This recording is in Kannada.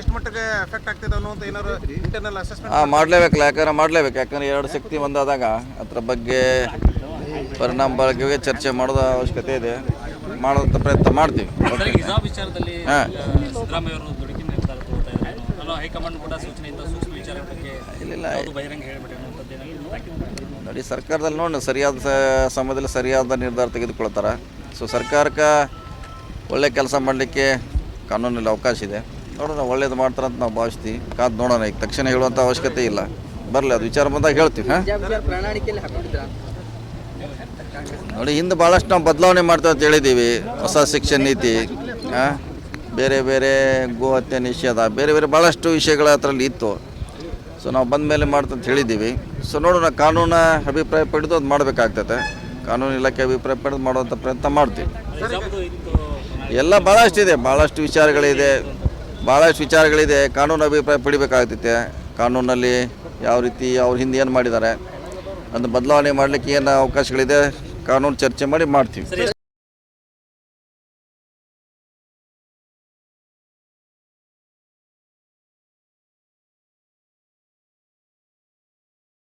ಎಷ್ಟು ಮಟ್ಟಿಗೆ ಎಫೆಕ್ಟ್ ಆಗ್ತಿದೆ ಏನಾದ್ರು ಇಂಟರ್ನಲ್ ಅಸೆಸ್ಮೆಂಟ್ ಹಾಂ ಮಾಡಲೇಬೇಕಲ್ಲ ಯಾಕಂದ್ರೆ ಮಾಡ್ಲೇಬೇಕು. ಯಾಕಂದ್ರೆ ಎರಡು ಶಕ್ತಿ ಒಂದಾದಾಗ ಅದ್ರ ಬಗ್ಗೆ ಪರಿಣಾಮ ಬಗ್ಗೆ ಚರ್ಚೆ ಮಾಡೋದ ಅವಶ್ಯಕತೆ ಇದೆ. ಮಾಡೋದ ಪ್ರಯತ್ನ ಮಾಡ್ತೀವಿ. ವಿಚಾರದಲ್ಲಿ ಹೈಕಮಾಂಡ್ ಕೂಡ ಸೂಕ್ಷ್ಮ ವಿಚಾರ ಇಲ್ಲ ಬಹಿರಂಗ ನೋಡಿ ಸರ್ಕಾರದಲ್ಲಿ ನೋಡಿ ಸರಿಯಾದ ಸಮಯದಲ್ಲಿ ಸರಿಯಾದ ನಿರ್ಧಾರ ತೆಗೆದುಕೊಳ್ತಾರೆ. ಸೊ ಸರ್ಕಾರಕ್ಕೆ ಒಳ್ಳೆ ಕೆಲಸ ಮಾಡಲಿಕ್ಕೆ ಕಾನೂನಲ್ಲಿ ಅವಕಾಶ ಇದೆ. ನೋಡೋಣ ಒಳ್ಳೇದು ಮಾಡ್ತಾರೆ ಅಂತ ನಾವು ಭಾವಿಸ್ತೀವಿ. ಕಾದ್ ನೋಡೋಣ ಈಗ ತಕ್ಷಣ ಹೇಳುವಂಥ ಅವಶ್ಯಕತೆ ಇಲ್ಲ. ಬರಲಿ ಅದು ವಿಚಾರ ಬಂದಾಗ ಹೇಳ್ತೀವಿ ಹಾಂ? ನೋಡಿ ಹಿಂದೆ ಭಾಳಷ್ಟು ನಾವು ಬದಲಾವಣೆ ಮಾಡ್ತಾ ಅಂತ ಹೇಳಿದ್ದೀವಿ. ಹೊಸ ಶಿಕ್ಷಣ ನೀತಿ ಹಾಂ? ಬೇರೆ ಬೇರೆ ಗೋ ಹತ್ಯೆ ನಿಷೇಧ ಬೇರೆ ಬೇರೆ ಭಾಳಷ್ಟು ವಿಷಯಗಳ ಅದರಲ್ಲಿ ಇತ್ತು. ಸೊ ನಾವು ಬಂದ ಮೇಲೆ ಮಾಡ್ತಂತ ಹೇಳಿದ್ದೀವಿ. ಸೊ ನೋಡೋಣ ಕಾನೂನ ಅಭಿಪ್ರಾಯ ಪಡೆದು ಅದು ಮಾಡಬೇಕಾಗ್ತದೆ ಕಾನೂನು ಇಲಾಖೆ ಅಭಿಪ್ರಾಯ ಪಡೆದು ಮಾಡುವಂಥ ಪ್ರಯತ್ನ ಮಾಡ್ತೀವಿ. ಎಲ್ಲ ಭಾಳಷ್ಟು ಇದೆ ಭಾಳಷ್ಟು ವಿಚಾರಗಳಿದೆ. ಭಾಳಷ್ಟು ವಿಚಾರಗಳಿದೆ. ಕಾನೂನು ಅಭಿಪ್ರಾಯ ಪಡಿಬೇಕಾಗ್ತೈತೆ ಕಾನೂನಲ್ಲಿ ಯಾವ ರೀತಿ ಅವ್ರ ಹಿಂದೆ ಏನು ಮಾಡಿದ್ದಾರೆ. ಅದನ್ನು ಬದಲಾವಣೆ ಮಾಡಲಿಕ್ಕೆ ಏನು ಅವಕಾಶಗಳಿದೆ. ಕಾನೂನು ಚರ್ಚೆ ಮಾಡಿ ಮಾಡ್ತೀವಿ.